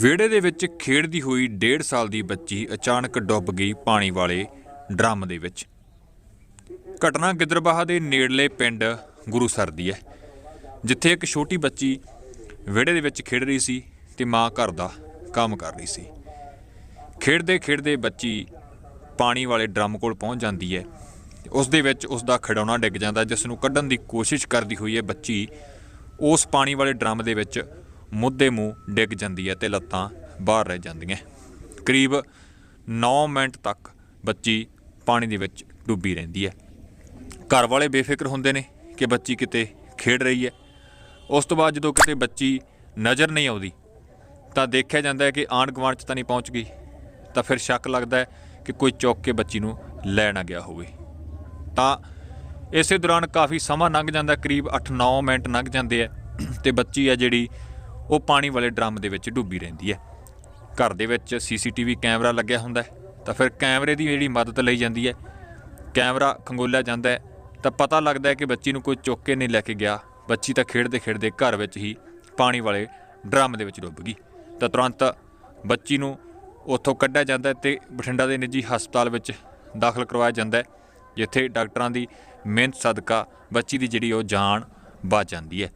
ਵਿਹੜੇ ਦੇ ਵਿੱਚ ਖੇਡਦੀ ਹੋਈ 1.5 ਸਾਲ ਦੀ ਬੱਚੀ ਅਚਾਨਕ ਡੁੱਬ ਗਈ ਪਾਣੀ ਵਾਲੇ ਡਰਮ ਦੇ ਵਿੱਚ। ਘਟਨਾ ਗਿੱਦਰਬਾਹਾ ਦੇ ਨੇੜਲੇ ਪਿੰਡ ਗੁਰੂਸਰ ਦੀ ਹੈ, ਜਿੱਥੇ ਇੱਕ ਛੋਟੀ ਬੱਚੀ ਵਿਹੜੇ ਦੇ ਵਿੱਚ ਖੇਡ ਰਹੀ ਸੀ ਤੇ ਮਾਂ ਘਰ ਦਾ ਕੰਮ ਕਰ ਰਹੀ ਸੀ। ਖੇਡਦੇ ਖੇਡਦੇ ਬੱਚੀ ਪਾਣੀ ਵਾਲੇ ਡਰਮ ਕੋਲ ਪਹੁੰਚ ਜਾਂਦੀ ਹੈ। ਉਸ ਦੇ ਵਿੱਚ ਉਸ ਦਾ ਖਿਡੌਣਾ ਡਿੱਗ ਜਾਂਦਾ, ਜਿਸ ਨੂੰ ਕੱਢਣ ਦੀ ਕੋਸ਼ਿਸ਼ ਕਰਦੀ ਹੋਈ ਹੈ ਬੱਚੀ ਉਸ ਪਾਣੀ ਵਾਲੇ ਡਰਮ ਦੇ ਵਿੱਚ ਮੁੱਦੇ ਮੂੰਹ ਡਿੱਗ ਜਾਂਦੀ ਹੈ ਤੇ ਲੱਤਾਂ ਬਾਹਰ ਰਹਿ ਜਾਂਦੀਆਂ ਕਰੀਬ 9 ਮਿੰਟ ਤੱਕ ਬੱਚੀ ਪਾਣੀ ਦੇ ਵਿੱਚ ਡੁੱਬੀ ਰਹਿੰਦੀ ਹੈ। ਘਰ ਵਾਲੇ ਬੇਫਿਕਰ ਹੁੰਦੇ ਨੇ ਕਿ ਬੱਚੀ ਕਿਤੇ ਖੇਡ ਰਹੀ ਹੈ। ਉਸ ਤੋਂ ਬਾਅਦ ਜਦੋਂ ਕਿਤੇ ਬੱਚੀ ਨਜ਼ਰ ਨਹੀਂ ਆਉਂਦੀ, ਤਾਂ ਦੇਖਿਆ ਜਾਂਦਾ ਹੈ ਕਿ ਆਂਢ ਗੁਆਂਢ 'ਚ ਤਾਂ ਨਹੀਂ ਪਹੁੰਚ ਗਈ, ਤਾਂ ਫਿਰ ਸ਼ੱਕ ਲੱਗਦਾ ਹੈ ਕਿ ਕੋਈ ਚੁੱਕ ਕੇ ਬੱਚੀ ਨੂੰ ਲੈ ਨਾ ਗਿਆ ਹੋਵੇ। ਤਾਂ ਇਸੇ ਦੌਰਾਨ ਕਾਫੀ ਸਮਾਂ ਲੰਘ ਜਾਂਦਾ ਕਰੀਬ 8-9 ਮਿੰਟ ਲੰਘ ਜਾਂਦੇ ਆ ਤੇ ਬੱਚੀ ਆ ਜਿਹੜੀ ਉਹ ਪਾਣੀ ਵਾਲੇ ਡਰਮ ਦੇ ਵਿੱਚ ਡੁੱਬੀ ਰਹਿੰਦੀ ਹੈ। ਘਰ ਦੇ ਵਿੱਚ ਸੀਸੀਟੀਵੀ ਕੈਮਰਾ ਲੱਗਿਆ ਹੁੰਦਾ ਹੈ, ਤਾਂ ਫਿਰ ਕੈਮਰੇ ਦੀ ਜਿਹੜੀ ਮਦਦ ਲਈ ਜਾਂਦੀ ਹੈ। ਕੈਮਰਾ ਖੰਗੋਲਿਆ ਜਾਂਦਾ ਹੈ, ਤਾਂ ਪਤਾ ਲੱਗਦਾ ਹੈ ਕਿ ਬੱਚੀ ਨੂੰ ਕੋਈ ਚੁੱਕ ਕੇ ਨਹੀਂ ਲੈ ਕੇ ਗਿਆ। ਬੱਚੀ ਤਾਂ ਖੇਡਦੇ ਖੇਡਦੇ ਘਰ ਵਿੱਚ ਹੀ ਪਾਣੀ ਵਾਲੇ ਡਰਮ ਦੇ ਵਿੱਚ ਡੁੱਬ ਗਈ। ਤਾਂ ਤੁਰੰਤ ਬੱਚੀ ਨੂੰ ਉੱਥੋਂ ਕੱਢਿਆ ਜਾਂਦਾ ਹੈ ਤੇ ਬਠਿੰਡਾ ਦੇ ਨਿੱਜੀ ਹਸਪਤਾਲ ਵਿੱਚ ਦਾਖਲ ਕਰਵਾਇਆ ਜਾਂਦਾ ਜਿੱਥੇ ਡਾਕਟਰਾਂ ਦੀ ਮਿਹਨਤ ਸਦਕਾ ਬੱਚੀ ਦੀ ਜਿਹੜੀ ਉਹ ਜਾਨ ਬਚ ਜਾਂਦੀ ਹੈ।